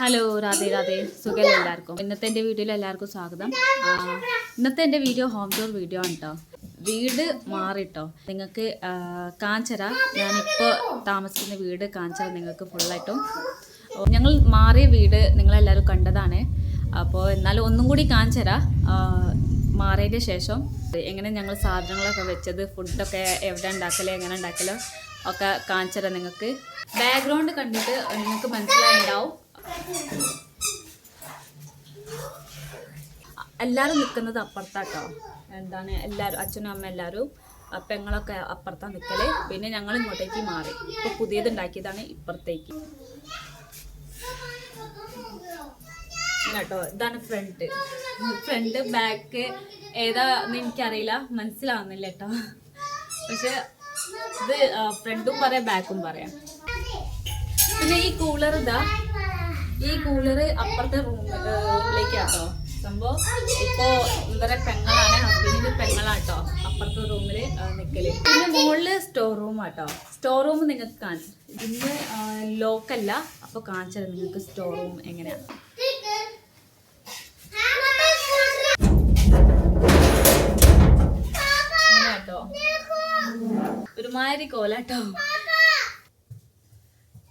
Hello Radhe Radhe സുഖം എല്ലാവർക്കും? ഇന്നത്തെ എന്റെ വീഡിയോയിൽ എല്ലാവർക്കും സ്വാഗതം. ഇന്നത്തെ എന്റെ വീഡിയോ ഹോം ടൂർ വീഡിയോ ആണ് കേട്ടോ വീട് മാറിട്ടോ. നിങ്ങൾക്ക് കാഞ്ചര ഞാനിപ്പോൾ താമസിക്കുന്ന വീട് കാഞ്ചര നിങ്ങൾക്ക് ഫുള്ളായിട്ടും ഞങ്ങൾ മാറിയ വീട് നിങ്ങളെല്ലാവരും കണ്ടതാണ്. അപ്പോൾ എന്നാലും ഒന്നും കൂടി കാഞ്ചര മാറിയതിന് ശേഷം എങ്ങനെ ഞങ്ങൾ സാധനങ്ങളൊക്കെ വെച്ചത് ഫുഡൊക്കെ എവിടെ ഉണ്ടാക്കലോ എങ്ങനെ ഉണ്ടാക്കലോ ഒക്കെ കാഞ്ചര നിങ്ങൾക്ക്. ബാക്ക്ഗ്രൗണ്ട് കണ്ടിട്ട് നിങ്ങൾക്ക് മനസ്സിലായിട്ടുണ്ടാവും. എല്ലാവരും നിൽക്കുന്നത് അപ്പുറത്താട്ടോ. എന്താണ് എല്ലാവരും അച്ഛനും അമ്മ എല്ലാവരും പെങ്ങളൊക്കെ അപ്പുറത്താണ് നിൽക്കൽ പിന്നെ ഞങ്ങൾ ഇങ്ങോട്ടേക്ക് മാറി. ഇപ്പൊ പുതിയത് ഉണ്ടാക്കിയതാണ് ഇപ്പുറത്തേക്ക്. കേട്ടോ ഇതാണ് ഫ്രണ്ട് ഫ്രണ്ട് ബാക്ക് ഏതാന്ന് എനിക്കറിയില്ല. മനസ്സിലാവുന്നില്ല കേട്ടോ. പക്ഷെ ഇത് ഫ്രണ്ടും പറയാം ബാക്കും പറയാം. പിന്നെ ഈ കൂളർ ഇതാ. ഈ കൂളർ അപ്പുറത്തെ റൂമിലേക്കാട്ടോ. സംഭവം ഇപ്പോ ഇവരെ പെങ്ങളാണ് ഹസ്ബൻഡിന്റെ പെങ്ങളാട്ടോ. അപ്പുറത്തെ റൂമിൽ നിക്കൽ. പിന്നെ മുകളിൽ സ്റ്റോർ റൂം ആട്ടോ. സ്റ്റോർ റൂം നിങ്ങൾക്ക് കാണിച്ചു ഇന്ന് ലോക്കല്ല അപ്പൊ കാണിച്ചത് നിങ്ങൾക്ക് സ്റ്റോർ റൂം എങ്ങനെയാണ് ഒരുമാതിരി കോലാട്ടോ.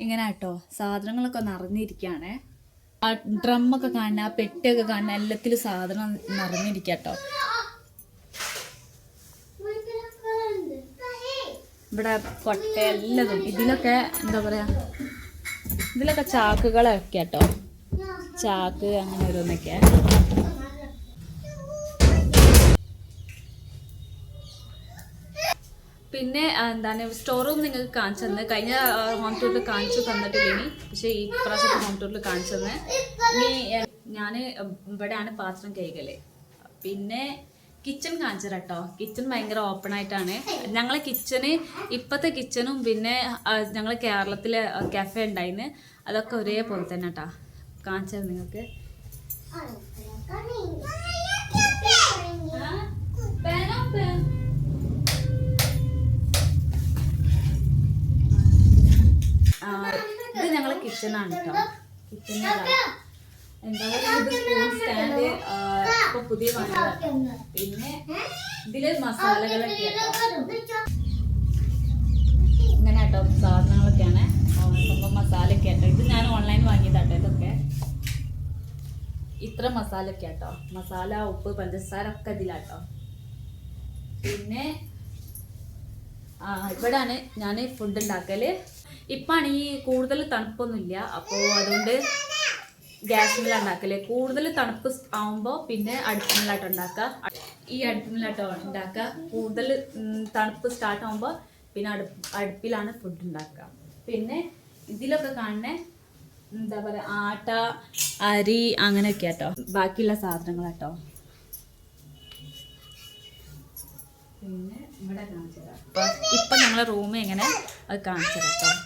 ഇങ്ങനെ കേട്ടോ സാധനങ്ങളൊക്കെ നിറഞ്ഞിരിക്കുകയാണേ. ആ ഡ്രമ്മൊക്കെ കാണുന്ന ആ പെട്ടിയൊക്കെ കാണുന്ന എല്ലാത്തിലും സാധനം നിറഞ്ഞിരിക്കട്ടോ ഇവിടെ കൊട്ട എല്ലതും. ഇതിലൊക്കെ എന്താ പറയാ? ഇതിലൊക്കെ ചാക്കുകളൊക്കെ കേട്ടോ ചാക്ക് അങ്ങനെ ഓരോന്നൊക്കെ. പിന്നെ എന്താണ് സ്റ്റോർ റൂം നിങ്ങൾക്ക് കാണിച്ചു തന്നെ. കഴിഞ്ഞ ഹോം ടൂറിൽ കാണിച്ചു തന്നിട്ടില്ലേനി പക്ഷേ ഈ പ്രാവശ്യത്തെ ഹോം ടൂറിൽ കാണിച്ചു തന്നെ. ഇനി ഞാൻ ഇവിടെയാണ് പാത്രം കഴുകൽ. പിന്നെ കിച്ചൺ കാണിച്ചു കേട്ടോ കിച്ചൺ ഭയങ്കര ഓപ്പൺ ആയിട്ടാണ്. ഞങ്ങളെ കിച്ചണ് ഇപ്പോഴത്തെ കിച്ചണും പിന്നെ ഞങ്ങൾ കേരളത്തിലെ കഫേ ഉണ്ടായിന്. അതൊക്കെ ഒരേപോലെ തന്നെ കേട്ടോ കാണിച്ചത് നിങ്ങൾക്ക്. പേനോ പേനോ പേൻ ആ, ഇത് ഞങ്ങളെ കിച്ചണാണ് കേട്ടോ കിച്ചണിലാണ് എന്താ ഇത് സ്പൂൺ സ്റ്റാൻഡ് ഇപ്പൊ പുതിയ വാങ്ങിയതാണ് പിന്നെ ഇതിൽ മസാലകളൊക്കെ ഇങ്ങനെ കേട്ടോ സാധനങ്ങളൊക്കെയാണ്. സംഭവം മസാലയൊക്കെ കേട്ടോ ഇത് ഞാൻ ഓൺലൈൻ വാങ്ങിയതാട്ടോ ഇതൊക്കെ. ഇത്ര മസാലയൊക്കെ കേട്ടോ മസാല ഉപ്പ് പഞ്ചസാര ഒക്കെ ഇതിലാട്ടോ. പിന്നെ ആ ഇവിടാണ് ഞാൻ ഫുഡ് ഉണ്ടാക്കൽ ഇപ്പാണ് ഈ കൂടുതൽ തണുപ്പൊന്നുമില്ല. അപ്പോൾ അതുകൊണ്ട് ഗ്യാസിനുള്ള ഉണ്ടാക്കൽ കൂടുതൽ തണുപ്പ് ആവുമ്പോൾ പിന്നെ അടുപ്പിലാട്ടോ ഉണ്ടാക്കുക. ഈ അടുപ്പിലാട്ടോ ഉണ്ടാക്കുക. കൂടുതൽ തണുപ്പ് സ്റ്റാർട്ട് ആവുമ്പോൾ പിന്നെ അടുപ്പ് അടുപ്പിലാണ് ഫുഡ് ഉണ്ടാക്കുക. പിന്നെ ഇതിലൊക്കെ കാണുന്ന എന്താ പറയുക ആട്ട അരി അങ്ങനെയൊക്കെ കേട്ടോ ബാക്കിയുള്ള സാധനങ്ങളാട്ടോ. പിന്നെ ഇവിടെ കാണിച്ചു ഇപ്പൊ ഞങ്ങളെ റൂം എങ്ങനെ? അത് കാണിച്ചു തരാം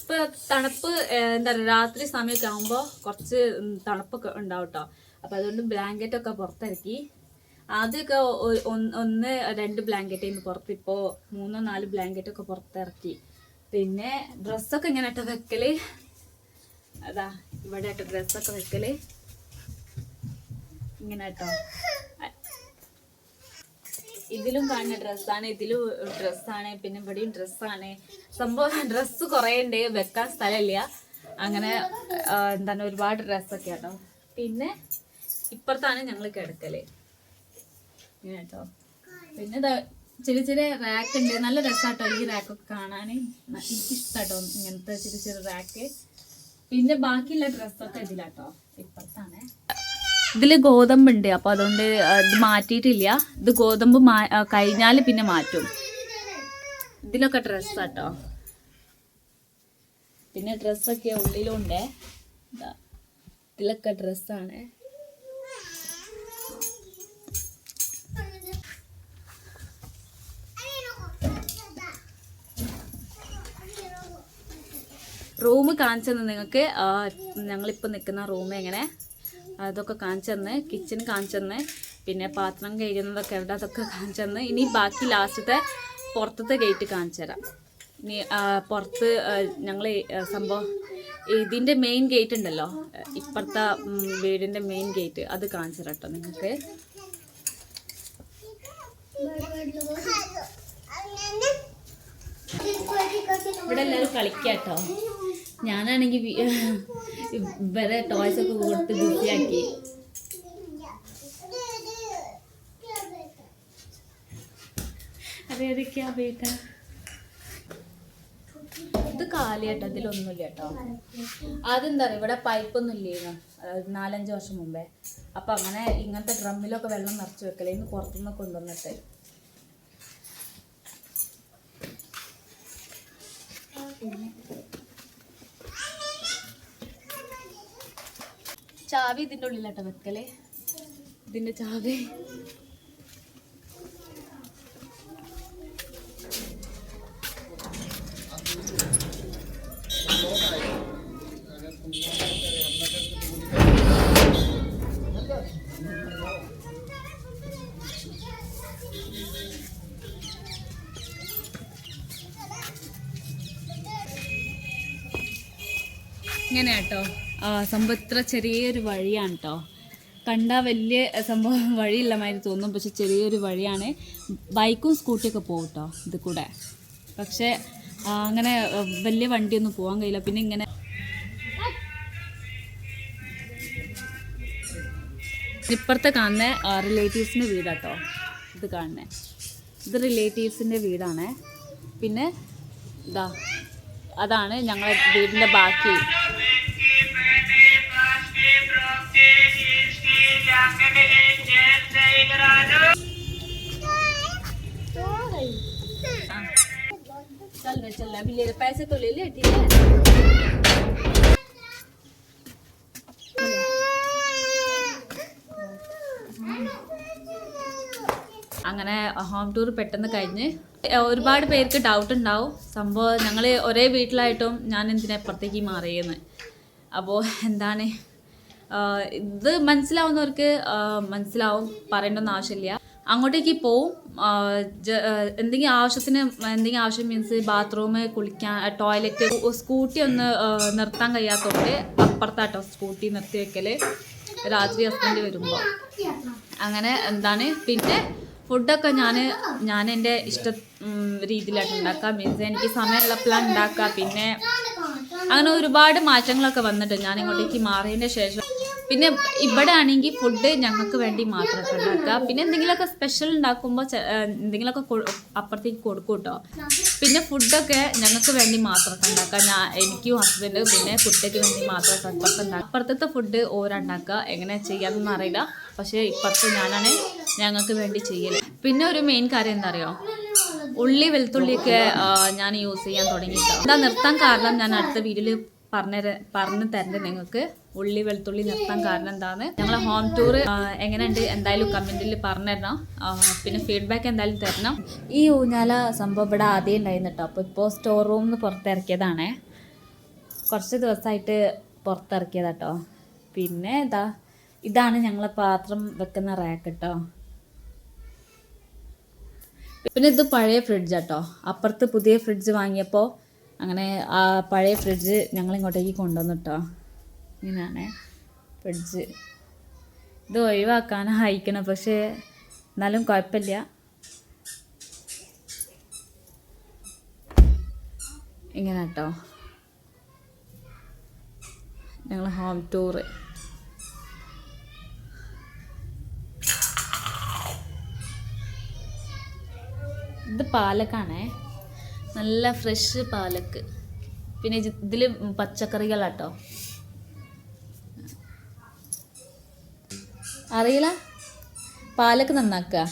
ഇപ്പൊ തണുപ്പ് എന്താ പറയുക രാത്രി സമയമൊക്കെ ആകുമ്പോ കുറച്ച് തണുപ്പൊക്കെ ഉണ്ടാവും കേട്ടോ അപ്പൊ അതുകൊണ്ട് ബ്ലാങ്കറ്റ് ഒക്കെ പുറത്തിറക്കി. ആദ്യമൊക്കെ ഒന്ന് രണ്ട് ബ്ലാങ്കറ്റ് ഇന്ന് പുറത്ത് ഇപ്പോൾ മൂന്നോ നാല് ബ്ലാങ്കറ്റ് ഒക്കെ പുറത്തിറക്കി. പിന്നെ ഡ്രസ്സൊക്കെ ഇങ്ങനെ ഇട്ട് വെക്കൽ? അതാ ഇവിടെ ആയിട്ട് ഡ്രസ്സൊക്കെ വെക്കൽ. ഇങ്ങനെ കേട്ടോ ഇതിലും കാണുന്ന ഡ്രസ്സാണ് ഇതിലും ഡ്രസ്സാണ് പിന്നെ ഇവിടെയും ഡ്രസ്സാണ്. സംഭവം ഡ്രസ്സ് കുറേ ഉണ്ട് വെക്കാൻ സ്ഥലമില്ല. അങ്ങനെ എന്താണ് ഒരുപാട് ഡ്രസ്സൊക്കെ കേട്ടോ പിന്നെ ഇപ്പുറത്താണ് ഞങ്ങൾ കിടക്കൽ. കേട്ടോ പിന്നെ ചെറിയ ചെറിയ റാക്ക് ഉണ്ട്. നല്ല രസമാട്ടോ ഈ റാക്കൊക്കെ കാണാൻ എനിക്കിഷ്ടാട്ടോ ഇങ്ങനത്തെ ചെറിയ ചെറിയ റാക്ക് പിന്നെ ബാക്കിയുള്ള ഡ്രസ്സൊക്കെ ഇതിലാട്ടോ. ഇപ്പുറത്താണ്. ഇതിൽ ഗോതമ്പുണ്ട് അപ്പോൾ അതുകൊണ്ട് ഇത് മാറ്റിയിട്ടില്ല. ഇത് ഗോതമ്പ് കഴിഞ്ഞാൽ പിന്നെ മാറ്റും. ഇതിലൊക്കെ ഡ്രസ്സാട്ടോ. പിന്നെ ഡ്രസ്സൊക്കെ ഉള്ളിലുണ്ട്. ഇതാ ഇതിലൊക്കെ ഡ്രസ്സാണ്. റൂം കാണിച്ചു തന്നെ നിങ്ങൾക്ക് ഞങ്ങളിപ്പോൾ നിൽക്കുന്ന റൂം എങ്ങനെ? അതൊക്കെ കാണിച്ചെന്ന് കിച്ചൺ കാണിച്ചെന്ന് പിന്നെ പാത്രം കഴുകുന്നതൊക്കെ എവിടെ അതൊക്കെ കാണിച്ചെന്ന്. ഇനി ബാക്കി ലാസ്റ്റത്തെ പുറത്തത്തെ ഗേറ്റ് കാണിച്ചു തരാം ഇനി പുറത്ത് ഞങ്ങൾ സംഭവം ഇതിന്റെ മെയിൻ ഗേറ്റ് ഉണ്ടല്ലോ ഇപ്പുറത്തെ വീടിന്റെ മെയിൻ ഗേറ്റ് അത് കാണിച്ചു കേട്ടോ നിങ്ങൾക്ക്. ഇവിടെ എല്ലാവരും കളിക്കാട്ടോ ഞാനാണെങ്കിൽ ഇവരെ ടോയ്സ് ഒക്കെ കൊടുത്ത് ബിസിയാക്കി അതെ അതൊക്കെയാ ബേട്ട? ഇത് കാലിയാട്ടോ ഇതിലൊന്നുമില്ല കേട്ടോ. അതെന്താ പറയുക ഇവിടെ പൈപ്പൊന്നും ഇല്ലായിരുന്നു അതായത് നാലഞ്ച് വർഷം മുമ്പേ. അപ്പം അങ്ങനെ ഇങ്ങനത്തെ ഡ്രമ്മിലൊക്കെ വെള്ളം നിറച്ചു വെക്കലേ. ഇന്ന് പുറത്തുനിന്ന് കൊണ്ടുവന്നിട്ട്. ചാവി ഇതിന്റെ ഉള്ളിലാട്ടോ വെക്കലേ. ഇതിന്റെ ചാവി. ഇങ്ങനെ കേട്ടോ സംഭവം ഇത്ര ചെറിയൊരു വഴിയാണ് കേട്ടോ കണ്ടാൽ വലിയ സംഭവം വഴിയില്ല മാതിരി തോന്നും. പക്ഷെ ചെറിയൊരു വഴിയാണ്. ബൈക്കും സ്കൂട്ടിയൊക്കെ പോകും കേട്ടോ ഇത് കൂടെ. പക്ഷേ അങ്ങനെ വലിയ വണ്ടിയൊന്നും പോകാൻ കഴിയില്ല. പിന്നെ ഇങ്ങനെ ഇപ്പുറത്തെ കാണുന്ന റിലേറ്റീവ്സിന്റെ വീടാട്ടോ ഇത് കാണുന്നത് ഇത് റിലേറ്റീവ്സിന്റെ വീടാണ്. പിന്നെ ഇതാ അതാണ് ഞങ്ങളുടെ വീടിന്റെ ബാക്കി. चल रहे चल रहे अभी ले रहे पैसे तो ले ले ठीक है അങ്ങനെ ഹോം ടൂർ പെട്ടെന്ന് കഴിഞ്ഞ് ഏഹ് ഒരുപാട് പേർക്ക് ഡൗട്ട് ഉണ്ടാവും സംഭവം ഞങ്ങൾ ഒരേ വീട്ടിലായിട്ടും ഞാൻ എന്തിനാ പുറത്തേക്ക് മാറിയെന്ന് അപ്പോൾ എന്താണ് ആഹ് ഇത് മനസ്സിലാവുന്നവർക്ക് മനസ്സിലാവും പറയേണ്ടൊന്നും ആവശ്യമില്ല. അങ്ങോട്ടേക്ക് പോവും. എന്തെങ്കിലും ആവശ്യത്തിന് എന്തെങ്കിലും ആവശ്യം മീൻസ് ബാത്റൂം കുളിക്കാൻ ടോയ്ലറ്റ് സ്കൂട്ടി ഒന്ന് നിർത്താൻ കഴിയാത്തതുകൊണ്ട് അപ്പുറത്താട്ടോ സ്കൂട്ടി നിർത്തി വെക്കൽ. രാത്രി ഹസ്ബൻഡ് വരുമ്പോൾ അങ്ങനെ എന്താണ് പിന്നെ ഫുഡൊക്കെ ഞാൻ ഞാൻ എന്റെ ഇഷ്ട രീതിയിലായിട്ട് ഉണ്ടാക്കുക മീൻസ് എനിക്ക് സമയമുള്ളപ്പോഴാണ് ഉണ്ടാക്കുക പിന്നെ അങ്ങനെ ഒരുപാട് മാറ്റങ്ങളൊക്കെ വന്നിട്ടുണ്ട്. ഞാൻ ഇങ്ങോട്ടേക്ക് മാറിയതിന്റെ ശേഷം പിന്നെ ഇവിടെ ആണെങ്കിൽ ഫുഡ് ഞങ്ങൾക്ക് വേണ്ടി മാത്രമൊക്കെ ഉണ്ടാക്കുക പിന്നെ എന്തെങ്കിലുമൊക്കെ സ്പെഷ്യൽ ഉണ്ടാക്കുമ്പോൾ എന്തെങ്കിലുമൊക്കെ അപ്പുറത്തേക്ക് കൊടുക്കും കേട്ടോ പിന്നെ ഫുഡൊക്കെ ഞങ്ങൾക്ക് വേണ്ടി മാത്രമൊക്കെ ഉണ്ടാക്കുക. ഞാൻ എനിക്കും ഹസ്ബൻഡ് പിന്നെ കുട്ടിക്ക് വേണ്ടി മാത്രം അപ്പുറത്ത് ഉണ്ടാക്കുക അപ്പുറത്തെ ഫുഡ് ഓരോ ഉണ്ടാക്കുക. എങ്ങനെ ചെയ്യാമെന്നൊന്നും അറിയില്ല. പക്ഷേ ഇപ്പുറത്ത് ഞാനാണ് ഞങ്ങൾക്ക് വേണ്ടി ചെയ്യൽ പിന്നെ ഒരു മെയിൻ കാര്യം എന്താ അറിയോ ഉള്ളി വെളുത്തുള്ളിയൊക്കെ ഞാൻ യൂസ് ചെയ്യാൻ തുടങ്ങിയിട്ടോ എന്താ നിർത്താൻ കാരണം ഞാൻ അടുത്ത വീഡിയോയിൽ പറഞ്ഞു പറഞ്ഞു തരണ്ട് നിങ്ങൾക്ക് ഉള്ളി വെളുത്തുള്ളി നിർത്താൻ കാരണം എന്താണ് ഞങ്ങളെ ഹോം ടൂർ എങ്ങനെയുണ്ട്? എന്തായാലും കമന്റിൽ പറഞ്ഞു തരണം പിന്നെ ഫീഡ്ബാക്ക് എന്തായാലും തരണം. ഈ ഊഞ്ഞാല സംഭവം ഇവിടെ ആദ്യം ഉണ്ടായിരുന്നു കേട്ടോ. അപ്പോൾ ഇപ്പോൾ സ്റ്റോർ റൂമിൽ നിന്ന് പുറത്തിറക്കിയതാണേ. കുറച്ച് ദിവസമായിട്ട് പുറത്തിറക്കിയതാട്ടോ പിന്നെ ഇതാ ഇതാണ് ഞങ്ങളെ പാത്രം വെക്കുന്ന റാക്ക് കേട്ടോ. പിന്നെ ഇത് പഴയ ഫ്രിഡ്ജ് കേട്ടോ. അപ്പുറത്ത് പുതിയ ഫ്രിഡ്ജ് വാങ്ങിയപ്പോൾ അങ്ങനെ ആ പഴയ ഫ്രിഡ്ജ് ഞങ്ങൾ ഇങ്ങോട്ടേക്ക് കൊണ്ടുവന്നിട്ടോ. ഇങ്ങനെയാണ് ഫ്രിഡ്ജ്. ഇത് ഒഴിവാക്കാൻ അയക്കണം പക്ഷേ എന്നാലും കുഴപ്പമില്ല. ഇങ്ങനെ കേട്ടോ ഞങ്ങൾ ഹോം ടൂറ് ഇത് പാലക്കാണേ. നല്ല ഫ്രഷ് പാലക്ക്. പിന്നെ ഇതിൽ പച്ചക്കറികളാട്ടോ. അറിയില്ല? പാലക്ക് നന്നാക്കുക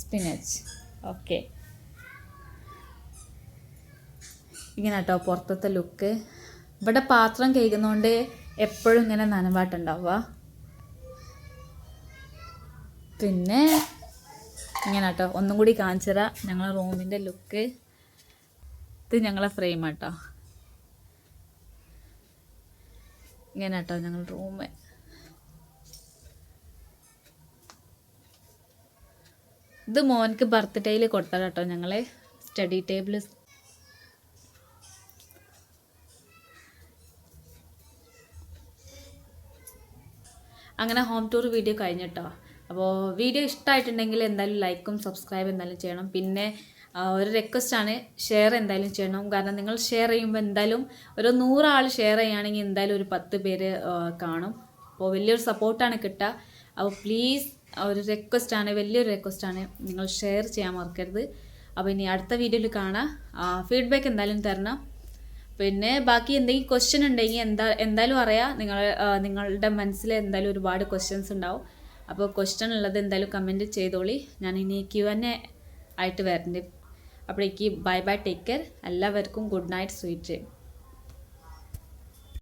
സ്പിനച്ച് ഓക്കെ ഇങ്ങനെ കേട്ടോ പുറത്തത്തെ ലുക്ക് ഇവിടെ പാത്രം കഴുകുന്നതുകൊണ്ട് എപ്പോഴും ഇങ്ങനെ നനവാട്ടുണ്ടാവുക. പിന്നെ ഇങ്ങനെ കേട്ടോ ഒന്നും കൂടി കാണിച്ചതാ ഞങ്ങളെ റൂമിന്റെ ലുക്ക് ഇത് ഞങ്ങളെ ഫ്രെയിം കേട്ടോ ഇങ്ങനെ കേട്ടോ ഞങ്ങൾ റൂം ഇത് മോൻക്ക് ബർത്ത്ഡേയിൽ കൊടുത്ത കേട്ടോ ഞങ്ങൾ സ്റ്റഡി ടേബിൾ അങ്ങനെ ഹോം ടൂർ വീഡിയോ കഴിഞ്ഞിട്ടോ. അപ്പോൾ വീഡിയോ ഇഷ്ടമായിട്ടുണ്ടെങ്കിൽ എന്തായാലും ലൈക്കും സബ്സ്ക്രൈബ് എന്തായാലും ചെയ്യണം. പിന്നെ ഒരു റിക്വസ്റ്റാണ് ഷെയർ എന്തായാലും ചെയ്യണം. കാരണം നിങ്ങൾ ഷെയർ ചെയ്യുമ്പോൾ എന്തായാലും ഒരു നൂറാൾ ഷെയർ ചെയ്യുകയാണെങ്കിൽ എന്തായാലും ഒരു പത്ത് പേര് കാണും. അപ്പോൾ വലിയൊരു സപ്പോർട്ടാണ് കിട്ടുക. അപ്പോൾ പ്ലീസ് ഒരു റിക്വസ്റ്റാണ് വലിയൊരു റിക്വസ്റ്റാണ് നിങ്ങൾ ഷെയർ ചെയ്യാൻ മറക്കരുത്. അപ്പോൾ ഇനി അടുത്ത വീഡിയോയിൽ കാണാം. ഫീഡ്ബാക്ക് എന്തായാലും തരണം. പിന്നെ ബാക്കി എന്തെങ്കിലും ക്വസ്റ്റ്യൻ ഉണ്ടെങ്കിൽ എന്താ എന്തായാലും അറിയാം. നിങ്ങൾ നിങ്ങളുടെ മനസ്സിൽ എന്തായാലും ഒരുപാട് ക്വസ്റ്റ്യൻസ് ഉണ്ടാവും. അപ്പോൾ ക്വസ്റ്റ്യൻ ഉള്ളത് എന്തായാലും കമന്റ് ചെയ്തോളി. ഞാൻ ഇനി ക്യു എൻ എ ആയിട്ട് വരണ്ട്. അപ്പോഴേക്ക് ബൈ ബൈ ടേക്ക് കെയർ എല്ലാവർക്കും ഗുഡ് നൈറ്റ് സ്വീറ്റ്